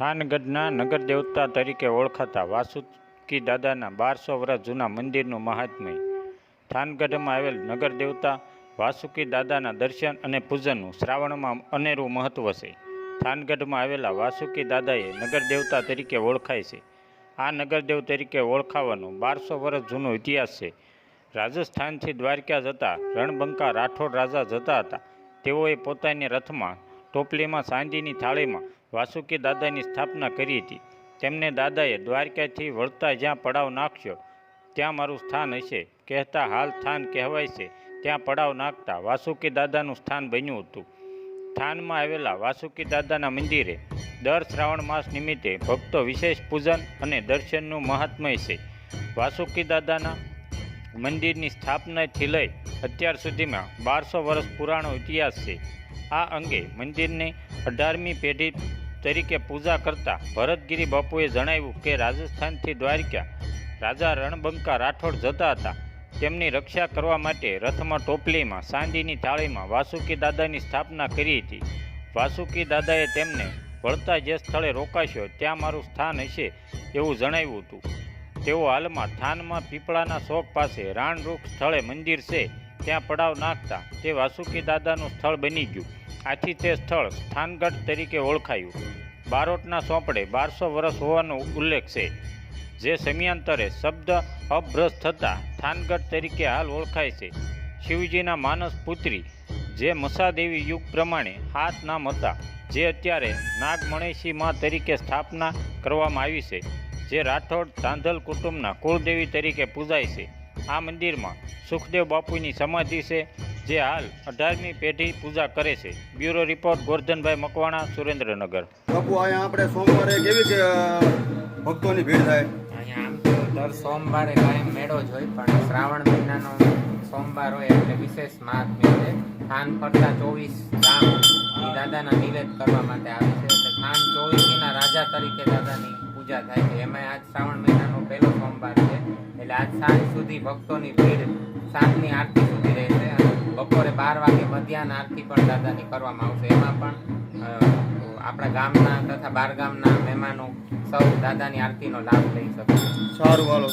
થાનગઢના નગર દેવતા તરીકે ઓળખાતા વાસુકી દાદાના બારસો વર્ષ જૂના મંદિરનું મહાત્મય. થાનગઢમાં આવેલ નગર દેવતા વાસુકી દાદાના દર્શન અને પૂજનનું શ્રાવણમાં અનેરું મહત્વ છે. થાનગઢમાં આવેલા વાસુકી દાદાએ નગર દેવતા તરીકે ઓળખાય છે. આ નગરદેવ તરીકે ઓળખાવાનો બારસો વર્ષ જૂનો ઇતિહાસ છે. રાજસ્થાનથી દ્વારકા જતા રણબંકા રાઠોડ રાજા જતા હતા. તેઓએ પોતાની રથમાં ટોપલીમાં સાંજીની થાળીમાં વાસુકી દાદાની સ્થાપના કરી હતી. તેમને દાદાએ દ્વારકાથી વળતા જ્યાં પડાવ નાખ્યો, ત્યાં મારું સ્થાન હશે. કહેતા, હાલ સ્થાન કહેવાય છે. ત્યાં પડાવ નાખતા વાસુકી દાદાનું સ્થાન બન્યું હતું. સ્થાનમાં આવેલા વાસુકી દાદાના મંદિરે દર શ્રાવણ માસ નિમિત્તે ભક્તો વિશેષ પૂજન અને દર્શનનું મહાત્મય છે. વાસુકી દાદાના મંદિરની સ્થાપનાથી લઈ અત્યાર સુધીમાં બારસો વર્ષ પુરાણો ઇતિહાસ છે. આ અંગે મંદિરની અઢારમી પેઢી તરીકે પૂજા કરતા ભરતગીરી બાપુએ જણાવ્યું કે રાજસ્થાનથી દ્વારકા રાજા રણબંકા રાઠોડ જતા હતા. તેમની રક્ષા કરવા માટે રથમાં ટોપલીમાં સાંજીની થાળીમાં વાસુકી દાદાની સ્થાપના કરી હતી. વાસુકી દાદાએ તેમને વળતા જે સ્થળે રોકાશો ત્યાં મારું સ્થાન હશે એવું જણાવ્યું હતું. તેઓ હાલમાં થાનમાં પીપળાના શોખ પાસે રાણરૂખ સ્થળે મંદિર છે. ત્યાં પડાવ નાખતા તે વાસુકી દાદાનું સ્થળ બની ગયું. આથી તે સ્થળ સ્થાનગઢ તરીકે ઓળખાયું. બારોટના સોંપડે બારસો વર્ષ હોવાનો ઉલ્લેખ છે. જે સમયાંતરે શબ્દ અભ્રસ્ત થતાં થાનગઢ તરીકે હાલ ઓળખાય છે. શિવજીના માનસ પુત્રી, જે મસાદેવી યુગ પ્રમાણે હાથ નામ હતા, જે અત્યારે નાગમણેશી મા તરીકે સ્થાપના કરવામાં આવી છે. જે રાઠોડ તાંધલ કુટુંબના કુળદેવી તરીકે પૂજાય છે. આ મંદિરમાં સુખદેવ બાપુની સમાધિ છે જે હાલ અઢારમી પેઢી પૂજા કરે છે. Bureau report Gordhanbhai Makwana Surendranagar. બાપુ અહીંયા આપણે સોમવારે કેવી છે ભક્તોની ભીડ થાય? અહીંયા દર સોમવારે કાયમ મેળો જ હોય પણ શ્રાવણ મહિનાનો સોમવાર હોય એટલે વિશેષ મહાત્મ્ય છે ખાન ફરતા ચોવીસ ગામ દાદાના નિવેદ કરવા માટે આવે છે. એટલે ખાન ચોવીસીના રાજા તરીકે દાદાની પૂજા થાય છે. એમાં આજ શ્રાવણ મહિનાનો પહેલો સોમવાર છે. એટલે આજ સાંજ સુધી ભક્તોની ભીડ સાંજની આરતી સુધી રહેશે અને બપોરે બાર વાગે મધ્યાહન આરતી પણ દાદાની કરવામાં આવશે. એમાં પણ આપણા ગામના તથા બાર ગામના મહેમાનો સૌ દાદાની આરતીનો લાભ લઈ શકે. સારું, હાલો.